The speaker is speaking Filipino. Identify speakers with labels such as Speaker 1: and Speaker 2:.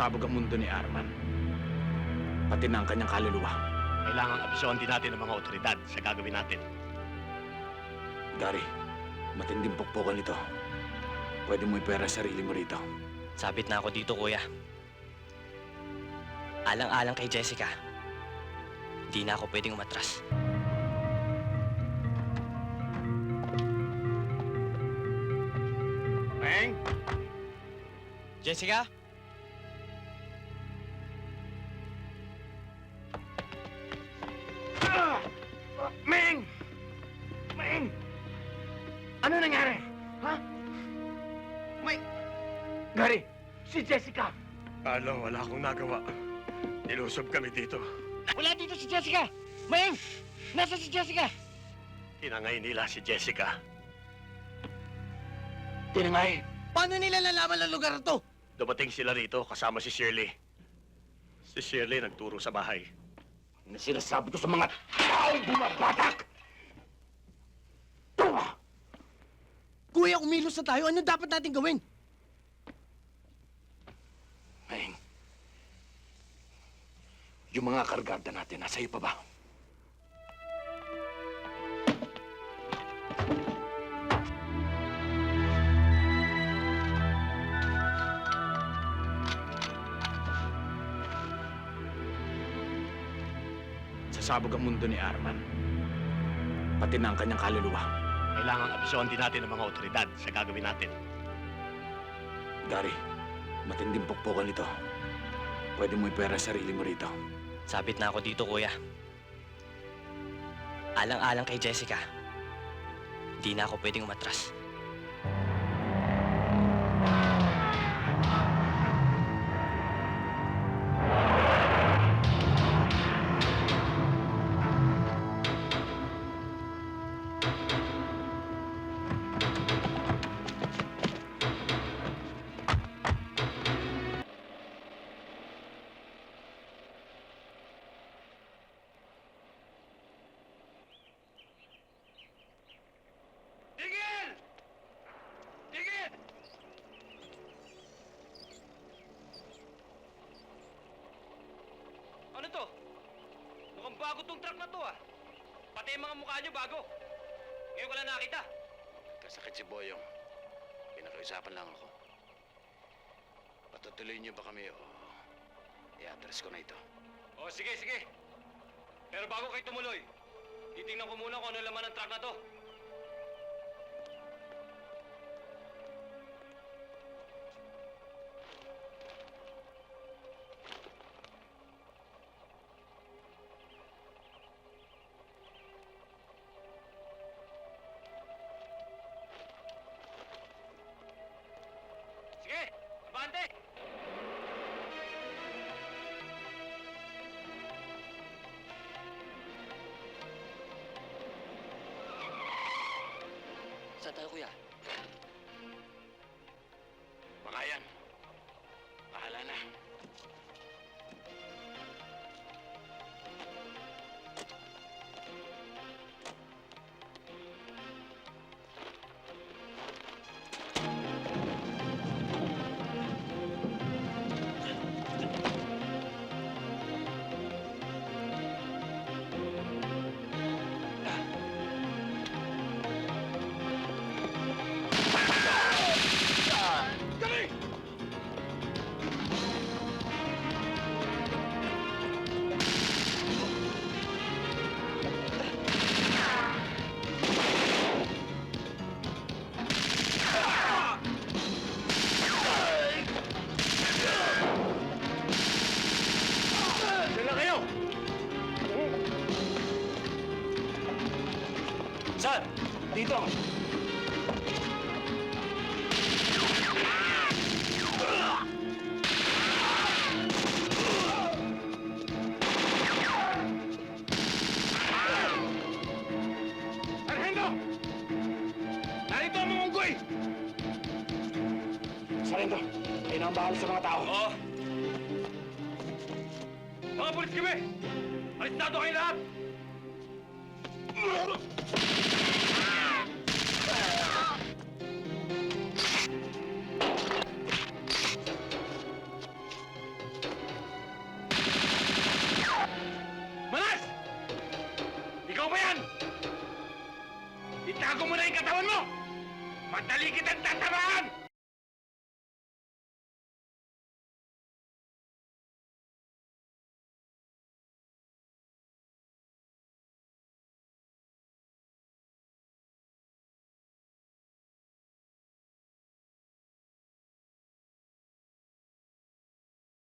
Speaker 1: Sasabog ang mundo ni Arman. Pati na ang kanyang kaluluwa.
Speaker 2: Kailangang abisuhan din natin ang mga otoridad sa gagawin natin.
Speaker 1: Gary, matinding pukpukan ito. Pwede mo ipera sarili mo rito.
Speaker 3: Sabit na ako dito, kuya. Alang-alang kay Jessica. Hindi na ako pwedeng umatras.
Speaker 2: Meng!
Speaker 3: Jessica?
Speaker 2: Gary, si Jessica! Ano, wala akong nagawa. Nilusob kami dito.
Speaker 4: Wala dito si Jessica! Mayeng! Nasa si Jessica?
Speaker 2: Tinangay nila si Jessica.
Speaker 1: Tinangay!
Speaker 4: Paano nila nalaman ang lugar to?
Speaker 2: Dumating sila rito kasama si Shirley. Si Shirley nagturo sa bahay.
Speaker 1: Na sinasabi ko sa mga taong bumabatak! Tunga!
Speaker 4: Kuya, umilos na tayo. Ano dapat natin gawin?
Speaker 1: Meng, yung mga kargada natin, nasa iyo pa ba? Sasabog ang mundo ni Arman. Pati na ang kanyang kaluluwa.
Speaker 2: Kailangang abisuhan din natin ang mga otoridad sa gagawin natin.
Speaker 1: Gary, matinding pukpukan ito. Pwede mo ipera sarili mo rito.
Speaker 3: Sabit na ako dito, kuya. Alang-alang kay Jessica. Hindi na ako pwedeng umatras.
Speaker 5: Bago tong truck na to ah. Pati yung mga mukha nyo bago. Ngayon ko lang nakita.
Speaker 6: Kasakit si Boyong. Pinakiusapan lang ako. Patutuloy niyo ba kami o i-address ko na ito?
Speaker 5: O sige, sige. Pero bago kayo tumuloy, titingnan ko muna kung ano laman ng truck na to.
Speaker 3: Tayo, kuya?
Speaker 1: Saan? Dito!
Speaker 2: Sargento! Narito ang mga unggoy!
Speaker 1: Sarento, kayo na ang bahala sa mga tao.
Speaker 5: Oo. Mga pulis kami! Arestado kayo lahat! Manas! Ikaw ba yan?
Speaker 1: Itago mo na yung katawan mo! Madali kitang tatamaan!